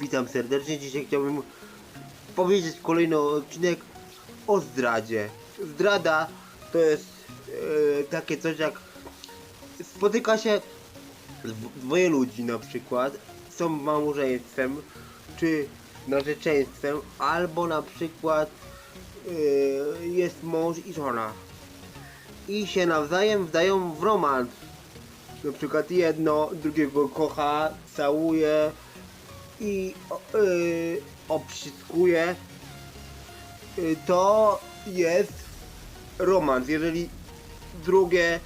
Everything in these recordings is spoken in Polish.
Witam serdecznie. Dzisiaj chciałbym powiedzieć kolejny odcinek o zdradzie. Zdrada to jest e, takie coś jak spotyka się dw- dwoje ludzi na przykład, są małżeństwem czy narzeczeństwem, albo na przykład e, jest mąż i żona i się nawzajem wdają w romans. Na przykład jedno drugiego kocha, całuje i yy, obściskuje. Yy, to jest romans. Jeżeli drugie,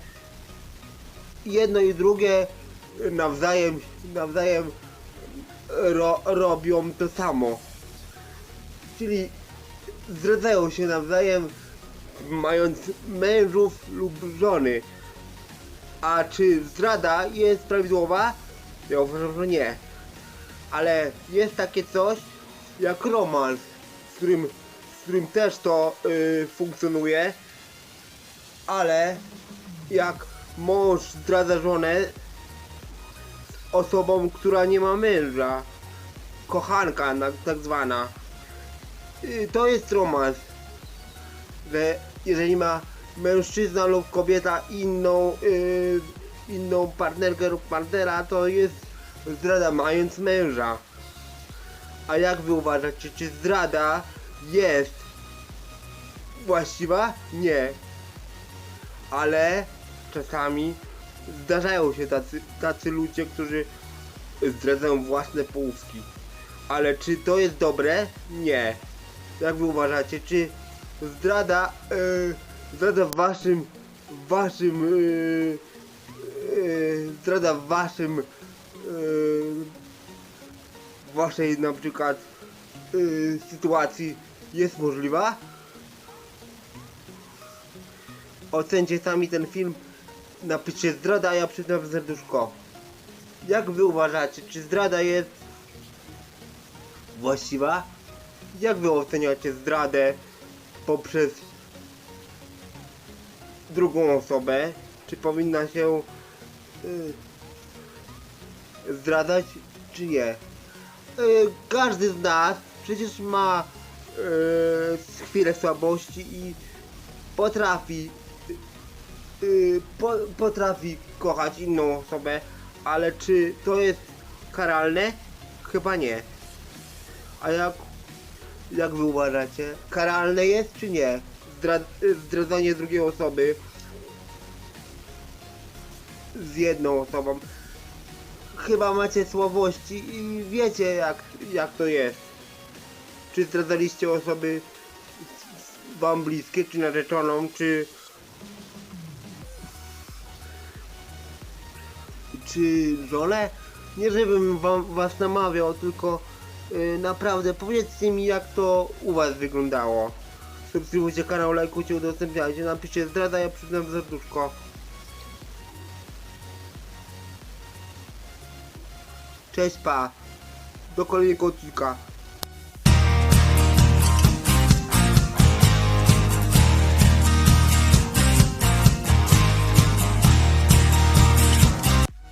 jedno i drugie nawzajem, nawzajem ro, robią to samo. Czyli zdradzają się nawzajem, mając mężów lub żony. A czy zdrada jest prawidłowa? Ja uważam, że nie. Ale jest takie coś jak romans, w którym, w którym też to yy, funkcjonuje. Ale jak mąż zdradza żonę z osobą, która nie ma męża, kochanka tak zwana, yy, to jest romans. Że jeżeli ma mężczyzna lub kobieta inną, yy, inną partnerkę lub partnera, to jest zdrada mając męża. A jak wy uważacie, czy zdrada jest właściwa? Nie. Ale czasami zdarzają się tacy, tacy ludzie, którzy zdradzają własne połówki. Ale czy to jest dobre? Nie. Jak wy uważacie, czy zdrada, yy, zdrada w waszym, w waszym, yy, yy, zdrada w waszym, waszej na przykład yy, sytuacji jest możliwa? Ocencie sami ten film, napiszcie zdrada, a ja przyznam serduszko. Jak wy uważacie, czy zdrada jest właściwa? Jak wy oceniacie zdradę poprzez drugą osobę? Czy powinna się y, zdradzać, czy nie? Y, każdy z nas przecież ma y, chwilę słabości i potrafi y, po, potrafi kochać inną osobę, ale czy to jest karalne? Chyba nie. A jak jak wy uważacie? Karalne jest czy nie? Zdra zdradzanie drugiej osoby z jedną osobą. Chyba macie słabości i wiecie jak, jak to jest. Czy zdradzaliście osoby wam bliskie, czy narzeczoną, czy czy żonę? Nie żebym wam, was namawiał, tylko yy, naprawdę powiedzcie mi jak to u was wyglądało. Subskrybujcie kanał, lajkujcie, udostępniajcie, napiszcie zdrada, ja przyznam serduszko. Cześć pa, do kolejnego odcinka.